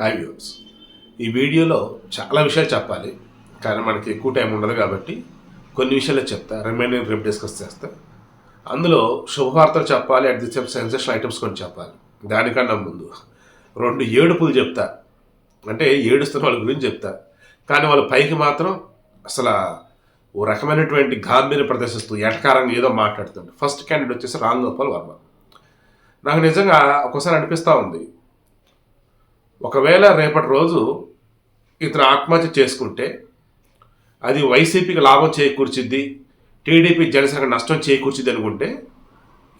Hi views ఈ వీడియోలో చాలా విషయాలు చెప్పాలి. కానీ మనకి ఎక్కువ టైం ఉండదు కాబట్టి కొన్ని విషయాలు చెప్తా. రిమైనింగ్ రేపు డిస్కస్ చేస్తా. అందులో శుభవార్తలు చెప్పాలి at the same sensation items కొన్ని చెప్పాలి. దానికన్నా ముందు రెండు ఏడుపులు చెప్తా. అంటే ఏడుస్తున్న వాళ్ళ గురించి చెప్తా. కానీ వాళ్ళ పైకి మాత్రం అసలు ఓ రకమైనటువంటి గాంభీర్యం ప్రదర్శిస్తూ ఎటకారంగా ఏదో మాట్లాడుతుంది ఫస్ట్ క్యాండిడేట్ వచ్చేసి రామ్ గోపాల్ వర్మ. నాకు నిజంగా ఒక్కోసారి అనిపిస్తూ ఉంది. ఒకవేళ రేపటి రోజు ఇతను ఆత్మహత్య చేసుకుంటే అది వైసీపీకి లాభం చేకూర్చిద్ది టీడీపీ జనసేనకు నష్టం చేకూర్చిద్ది అనుకుంటే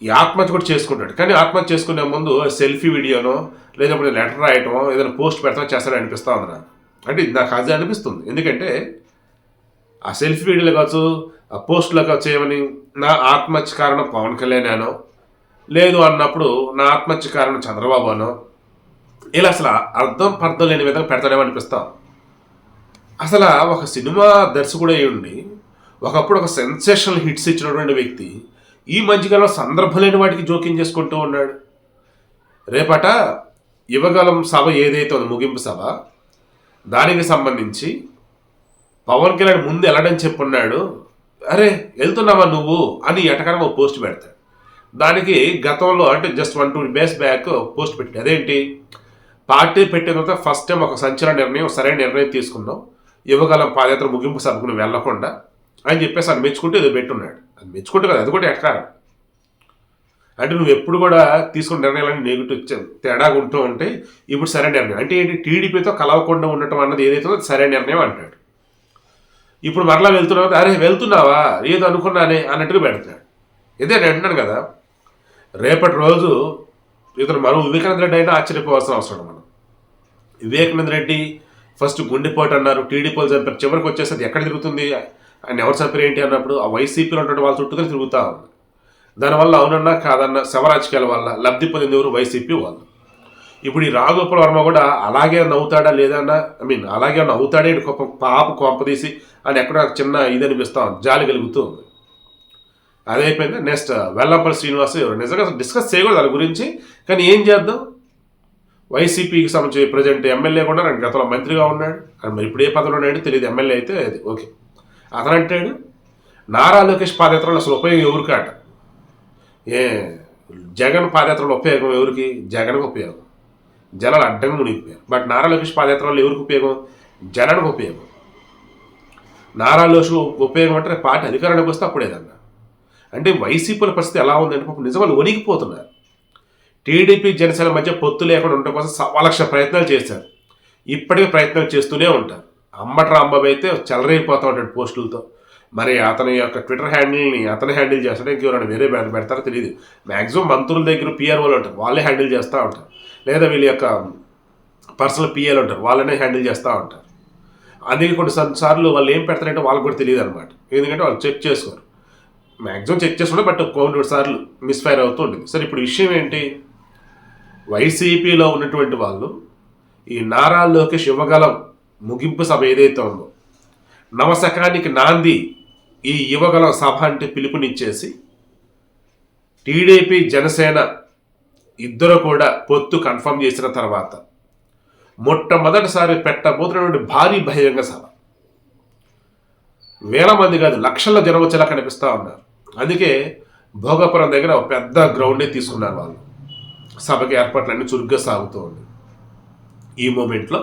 ఈ ఆత్మహత్య కూడా చేసుకుంటాడు. కానీ ఆత్మహత్య చేసుకునే ముందు సెల్ఫీ వీడియోనో లేదంటే లెటర్ రాయటమో ఏదైనా పోస్ట్ పెడతామో చేస్తాడని అనిపిస్తూ ఉంది నాకు అంటే నాకు అదే అనిపిస్తుంది. ఎందుకంటే ఆ సెల్ఫీ వీడియోలో కావచ్చు ఆ పోస్టులో కావచ్చు ఏమని నా ఆత్మహత్య కారణం పవన్ కళ్యాణ్ అనో లేదు అన్నప్పుడు నా ఆత్మహత్య కారణం చంద్రబాబు అనో ఇలా అసలు అర్థం పర్థం లేని విధంగా పెడతాడేమో అనిపిస్తాం. అసలు ఒక సినిమా దర్శకుడు అయి ఉండి ఒకప్పుడు ఒక సెన్సేషనల్ హిట్స్ ఇచ్చినటువంటి వ్యక్తి ఈ మధ్యకాలంలో సందర్భం లేని వాటికి జోక్యం చేసుకుంటూ ఉన్నాడు. రేపట యువగలం సభ ఏదైతే ఉందో ముగింపు సభ దానికి సంబంధించి పవన్ కళ్యాణ్ ముందు వెళ్ళడని చెప్పున్నాడు. అరే వెళ్తున్నావా నువ్వు? అని ఎటకడం ఒక పోస్ట్ పెడతాడు. దానికి గతంలో అంటే just one two days back post పెట్టి అదేంటి? పార్టీ పెట్టిన తర్వాత ఫస్ట్ టైం ఒక సంచలన నిర్ణయం సరైన నిర్ణయం తీసుకున్నాం యువకాలం పాదయాత్ర ముగింపు సభకు వెళ్ళకుండా అని చెప్పేసి అది మెచ్చుకుంటే ఏదో పెట్టున్నాడు. అది మెచ్చుకుంటే కదా అది కూడా ఎట్కారం అంటే నువ్వు ఎప్పుడు కూడా తీసుకున్న నిర్ణయాలన్నీ నెగిటివ్ తేడాగా ఉంటూ ఉంటే ఇప్పుడు సరైన నిర్ణయం. అంటే ఏంటి? టీడీపీతో కలవకుండా ఉండటం అన్నది ఏదైతే అది సరైన నిర్ణయం అంటాడు. ఇప్పుడు మరలా వెళ్తున్నావు అరే వెళ్తున్నావా? ఏదో అనుకున్నానే అన్నట్టుగా పెడతాడు. ఇదే నేను అంటున్నాను కదా. రేపటి రోజు ఇతను మరో వివేకానంద రెడ్డి అయినా ఆశ్చర్యపోవాల్సిన అవసరం మనం వివేకానంద రెడ్డి ఫస్ట్ గుండెపోటు అన్నారు. టీడీపీలు చంపారు. చివరికి వచ్చేసి ఎక్కడ తిరుగుతుంది? ఆయన ఎవరు చంపారు ఏంటి అన్నప్పుడు ఆ వైసీపీలో ఉన్నటువంటి వాళ్ళ చుట్టూ తిరుగుతూ ఉంది. దానివల్ల అవునన్నా కాదన్న శవరాజకీయాల వల్ల లబ్ధి పొందింది ఎవరు? వైసీపీ వాళ్ళు. ఇప్పుడు ఈ రాఘోపాల్ వర్మ కూడా అలాగే నవ్వుతాడా లేదన్నా ఐ మీన్ అలాగే నవ్వుతాడే గొప్ప పాప కొంపదీసి అని ఎక్కడ చిన్న ఇది అనిపిస్తా ఉంది. జాలి కలుగుతూ ఉంది. అదే నెక్స్ట్ వెల్లంపల్లి శ్రీనివాస్ నిజంగా డిస్కస్ చేయకూడదు దాని గురించి. కానీ ఏం చేద్దాం? వైసీపీకి సంబంధించి ప్రజెంట్ ఎమ్మెల్యే కూడా నాకు గతంలో మంత్రిగా ఉన్నాడు. ఆయన మరి ఇప్పుడు ఏ పదవిలో ఉన్నాడు? తెలియదు. ఎమ్మెల్యే అయితే అది. ఓకే అతను అంటాడు నారా లోకేష్ పాదయాత్రలో అసలు ఉపయోగం ఎవరికి అట ఏ జగన్ పాదయాత్రలో ఉపయోగం ఎవరికి? జగన్కి ఉపయోగం. జనాలు అడ్డంగా మునిగిపోయారు. బట్ నారా లోకేష్ పాదయాత్రలో ఎవరికి ఉపయోగం? జనానికి ఉపయోగం. నారా లోకేష్ ఉపయోగం అంటే పార్టీ అధికారానికి వస్తే అప్పుడేదన్నా. అంటే వైసీపీల పరిస్థితి ఎలా ఉందంటే పాపం నిజంగా వణికిపోతున్నారు. టీడీపీ జనసేన మధ్య పొత్తు లేకుండా ఉండటం కోసం సవా లక్ష ప్రయత్నాలు చేశారు. ఇప్పటికీ ప్రయత్నాలు చేస్తూనే ఉంటారు. అంబటి రాంబాబు అయితే చెలరైపోతూ ఉంటాడు పోస్టులతో. మరి అతని యొక్క ట్విట్టర్ హ్యాండిల్ని అతని హ్యాండిల్ చేస్తాడు? ఇంకెవరైనా వేరే బ్యాన్ పెడతారో తెలియదు మ్యాక్సిమం మంత్రుల దగ్గర పిఆర్ఓలు ఉంటారు. వాళ్ళే హ్యాండిల్ చేస్తూ ఉంటారు. లేదా వీళ్ళ యొక్క పర్సనల్ పిఏలు ఉంటారు. వాళ్ళనే హ్యాండిల్ చేస్తూ ఉంటారు. అందుకే కొన్ని సార్లు వాళ్ళు ఏం పెడతారంటే వాళ్ళకి కూడా తెలియదు అనమాట ఎందుకంటే వాళ్ళు చెక్ చేసుకోరు. మ్యాక్సిమం చెక్ చేసుకుంటే బట్ కొన్ని సార్లు మిస్ఫైర్ అవుతూ ఉంటుంది. సరే ఇప్పుడు విషయం ఏంటి? వైసీపీలో ఉన్నటువంటి వాళ్ళు ఈ నారా లోకేష్ యువగలం ముగింపు సభ ఏదైతే ఉందో నవశకానికి నాంది ఈ యువగలం సభ అంటే పిలుపునిచ్చేసి టీడీపీ జనసేన ఇద్దరు కూడా పొత్తు కన్ఫర్మ్ చేసిన తర్వాత మొట్టమొదటిసారి పెట్టబోతున్నటువంటి భారీ బహిరంగ సభ. వేల మంది కాదు లక్షల జనం వచ్చేలా కనిపిస్తూ ఉన్నారు. అందుకే భోగపురం దగ్గర ఒక పెద్ద గ్రౌండే తీసుకున్నారు వాళ్ళు. సభకి ఏర్పాట్లన్నీ చురుగ్గా సాగుతూ ఉంది. ఈ మూమెంట్లో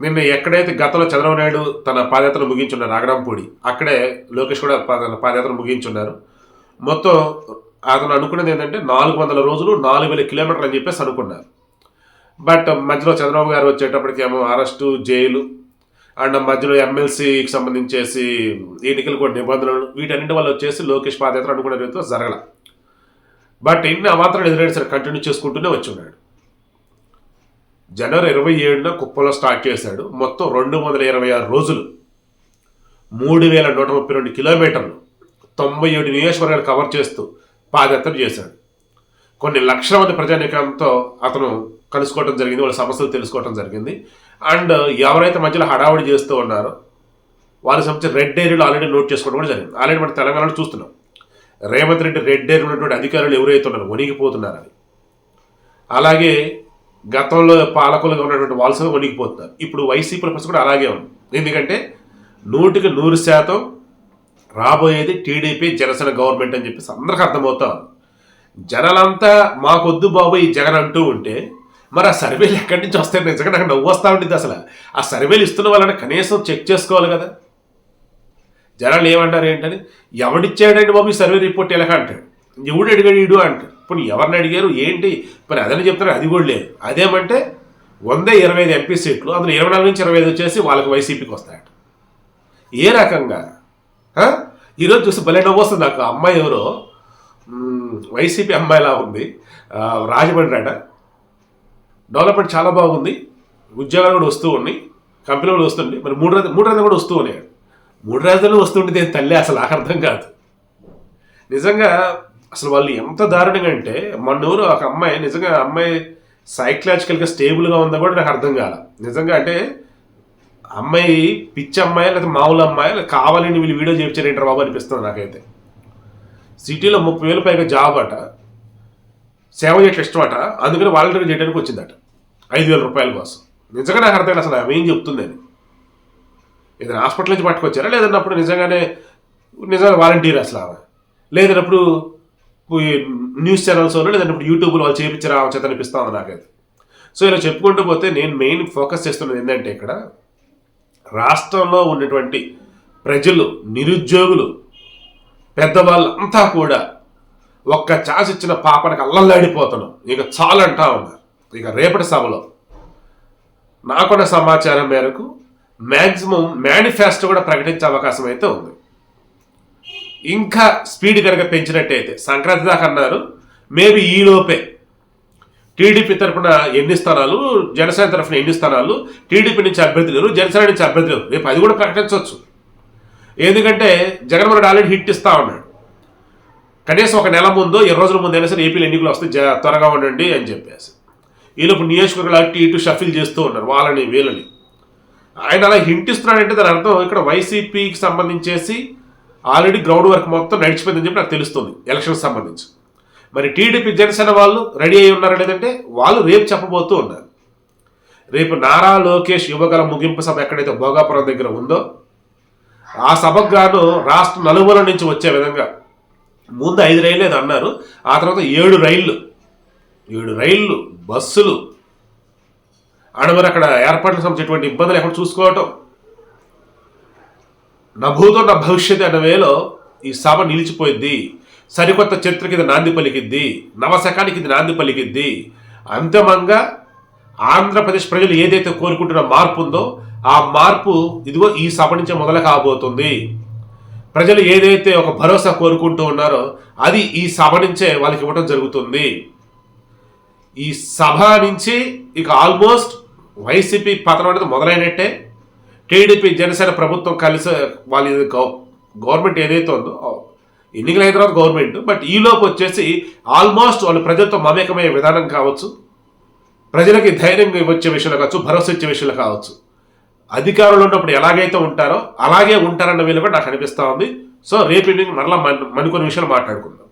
నిన్న ఎక్కడైతే గతంలో చంద్రబాబు నాయుడు తన పాదయాత్ర ముగించున్నారు అగడంపూడి అక్కడే లోకేష్ కూడా తన పాదయాత్ర ముగించున్నారు. మొత్తం అతను అనుకున్నది ఏంటంటే నాలుగు వందల రోజులు నాలుగు వేల కిలోమీటర్లు అని చెప్పేసి అనుకున్నారు. బట్ మధ్యలో చంద్రబాబు గారు వచ్చేటప్పటికేమో అరెస్టు జైలు అండ్ మధ్యలో ఎమ్మెల్సీకి సంబంధించేసి ఎన్నికలు కూడా నిబంధనలు వీటన్నింటి వల్ల వచ్చేసి లోకేష్ పాదయాత్ర అనుకున్న రీతిలో జరగల. బట్ ఇన్ని మాత్రం ఎదురైనా సరే కంటిన్యూ చేసుకుంటూనే వచ్చి ఉన్నాడు. జనవరి ఇరవై ఏడున కుప్పలో స్టార్ట్ చేశాడు. మొత్తం రెండు వందల ఇరవై ఆరు రోజులు మూడు వేల నూట ముప్పై రెండు కిలోమీటర్లు తొంభై ఏడు నియోజకవర్గాలు కవర్ చేస్తూ పాదయాత్ర చేశాడు. కొన్ని లక్షల మంది ప్రజానీకంతో అతను కలుసుకోవడం జరిగింది వాళ్ళ సమస్యలు తెలుసుకోవడం జరిగింది. అండ్ ఎవరైతే మధ్యలో హడావుడి చేస్తూ ఉన్నారో వారికి సంబంధించిన రెడ్ ఏరియాలో ఆల్రెడీ నోట్ చేసుకోవడం కూడా జరిగింది. ఆల్రెడీ మన తెలంగాణలో చూస్తున్నాం. రేవంత్ రెడ్డి రెడ్ ఏరియా ఉన్నటువంటి అధికారులు ఎవరైతే ఉన్నారో వణిగిపోతున్నారని అలాగే గతంలో పాలకులుగా ఉన్నటువంటి వాళ్ళసగా వణిగిపోతున్నారు ఇప్పుడు వైసీపీ పరిస్థితి కూడా అలాగే ఉంది. ఎందుకంటే నూటికి నూరు శాతం రాబోయేది టీడీపీ జనసేన గవర్నమెంట్ అని చెప్పేసి అందరికీ అర్థమవుతా జనాలంతా మాకొద్దు బాబు ఈ జగన్ అంటూ ఉంటే మరి ఆ సర్వేలు ఎక్కడి నుంచి వస్తాయి? నిజంగా నాకు నవ్వు వస్తూ ఉంటుంది అసలు. ఆ సర్వేలు ఇస్తున్న వాళ్ళని కనీసం చెక్ చేసుకోవాలి కదా. జనాలు ఏమంటారు ఏంటని? ఎవడిచ్చాడండి బాబు ఈ సర్వే రిపోర్ట్ ఎలాగ అంటాడు? ఎవడు అడిగాడు ఇడు అంటాడు. ఇప్పుడు ఎవరిని అడిగారు? ఏంటి? మరి అదని చెప్తారు అది కూడా లేదు. అదేమంటే వంద ఇరవై ఐదు ఎంపీ సీట్లు అందులో ఇరవై నాలుగు నుంచి ఇరవై ఐదు వచ్చేసి వాళ్ళకి వైసీపీకి వస్తాయట. ఏ రకంగా? ఈరోజు చూసి భలే నవ్వు వస్తుంది నాకు. ఆ అమ్మాయి ఎవరో? వైసీపీ అమ్మాయిలా ఉంది. రాజమండ్రి అట. డెవలప్మెంట్ చాలా బాగుంది. ఉద్యోగాలు కూడా వస్తూ ఉన్నాయి. కంపెనీలు కూడా వస్తుండే మరి మూడు రాజధాని మూడు రాజధానులు కూడా వస్తూ ఉన్నాయి. మూడు రాజధానులు వస్తుంటే తల్లి అసలు నాకు అర్థం కాదు. నిజంగా అసలు వాళ్ళు ఎంత దారుణంగా అంటే మొన్న ఊరు ఒక అమ్మాయి నిజంగా అమ్మాయి సైకలాజికల్గా స్టేబుల్గా ఉందా కూడా నాకు అర్థం కాల. నిజంగా అంటే అమ్మాయి పిచ్చి అమ్మాయి లేదా మామూలు అమ్మాయి లేదా కావాలని వీళ్ళు వీడియో చేయించారు బాబు అనిపిస్తుంది నాకైతే. సిటీలో ముప్పై వేలు పైగా జాబ్ అట. సేవ చేయటం ఇష్టమట అందుకని వాలంటీర్ చేయడానికి వచ్చిందట. ఐదు వేల రూపాయల కోసం. నిజంగా నాకు అర్థం అసలు? ఆమె ఏం చెప్తుందని ఏదైనా హాస్పిటల్ నుంచి పట్టుకొచ్చారా? లేదన్నప్పుడు నిజంగానే నిజంగా వాలంటీర్ అసలు ఆమె. లేదన్నప్పుడు ఈ న్యూస్ ఛానల్స్ లేదన్నప్పుడు యూట్యూబ్లో వాళ్ళు చేయించారా ఆమె చేత అనిపిస్తా ఉంది నాకైతే. సో ఇలా చెప్పుకుంటూ పోతే నేను మెయిన్ ఫోకస్ చేస్తున్నది ఏంటంటే ఇక్కడ రాష్ట్రంలో ఉన్నటువంటి ప్రజలు నిరుద్యోగులు పెద్దవాళ్ళంతా కూడా ఒక్క ఛాన్స్ ఇచ్చిన పాపనికి అల్లల్లాడిపోతున్నాం ఇక చాలు ఉన్నారు. ఇక రేపటి సభలో నాకున్న సమాచారం మేరకు మ్యాక్సిమం మేనిఫెస్టో కూడా ప్రకటించే అవకాశం అయితే ఉంది. ఇంకా స్పీడ్ కనుక పెంచినట్టయితే సంక్రాంతి దాకా అన్నారు మేబీ ఈలోపే టీడీపీ తరఫున ఎన్ని స్థానాలు జనసేన తరఫున ఎన్ని స్థానాలు టీడీపీ నుంచి అభ్యర్థి లేరు జనసేన నుంచి అభ్యర్థి లేరు రేపు అది కూడా ప్రకటించవచ్చు. ఎందుకంటే జగన్మోహన్ రెడ్డి ఆల్రెడీ హిట్ ఇస్తా ఉన్నాడు. కనీసం ఒక నెల ముందు ఇరవై రోజుల ముందు అయినా సరే ఏపీలో ఎన్నికలు వస్తే త్వరగా ఉండండి అని చెప్పేసి. ఈలోపు నియోజకవర్గాలు అటు ఇటు షఫిల్ చేస్తూ ఉన్నారు వాళ్ళని వీళ్ళని. ఆయన అలా హింటిస్తున్నాడంటే దాని అర్థం ఇక్కడ వైసీపీకి సంబంధించేసి ఆల్రెడీ గ్రౌండ్ వర్క్ మొత్తం నడిచిపోయిందని చెప్పి నాకు తెలుస్తుంది ఎలక్షన్కి సంబంధించి. మరి టీడీపీ జనసేన వాళ్ళు రెడీ అయి ఉన్నారు లేదంటే వాళ్ళు రేపు చెప్పబోతూ ఉన్నారు. రేపు నారా లోకేష్ యువగల ముగింపు సభ ఎక్కడైతే భోగాపురం దగ్గర ఉందో ఆ సభకు గాను రాష్ట్ర నలుమూల నుంచి వచ్చే విధంగా ముందు ఐదు రైళ్ళు ఏదో అన్నారు. ఆ తర్వాత ఏడు రైళ్ళు ఏడు రైళ్ళు బస్సులు. ఆడ మరి అక్కడ ఏర్పాట్లకు సంబంధించినటువంటి ఇబ్బందులు ఎక్కడ చూసుకోవటం. నా భూతో నా భవిష్యత్తు అన్న వేలో ఈ సభ నిలిచిపోయింది సరికొత్త చరిత్రకి ఇది నాంది పలికిద్ది. నవశకానికి ఇది నాంది పలికిద్ది. అంతిమంగా ఆంధ్రప్రదేశ్ ప్రజలు ఏదైతే కోరుకుంటున్న మార్పు ఉందో ఆ మార్పు ఇదిగో ఈ సభ నుంచే మొదలు కాబోతుంది. ప్రజలు ఏదైతే ఒక భరోసా కోరుకుంటూ ఉన్నారో అది ఈ సభ నుంచే వాళ్ళకి ఇవ్వడం జరుగుతుంది. ఈ సభ నుంచి ఇక ఆల్మోస్ట్ వైసీపీ పతనం అనేది మొదలైనట్టే. టీడీపీ జనసేన ప్రభుత్వం కలిసి వాళ్ళ ఇది గవర్నమెంట్ ఏదైతే ఉందో ఎన్నికలు అయిన తర్వాత గవర్నమెంట్ బట్ ఈలోపు వచ్చేసి ఆల్మోస్ట్ వాళ్ళు ప్రజలతో మమేకమయ్యే విధానం కావచ్చు. ప్రజలకి ధైర్యం వచ్చే విషయంలో కావచ్చు భరోసా ఇచ్చే విషయంలో కావచ్చు. అధికారులు ఉన్నప్పుడు ఎలాగైతే ఉంటారో అలాగే ఉంటారన్న వీలు కూడా నాకు అనిపిస్తూ ఉంది. సో రేపు ఈవినింగ్ మరలా మన మరికొన్ని విషయాలు మాట్లాడుకుందాం.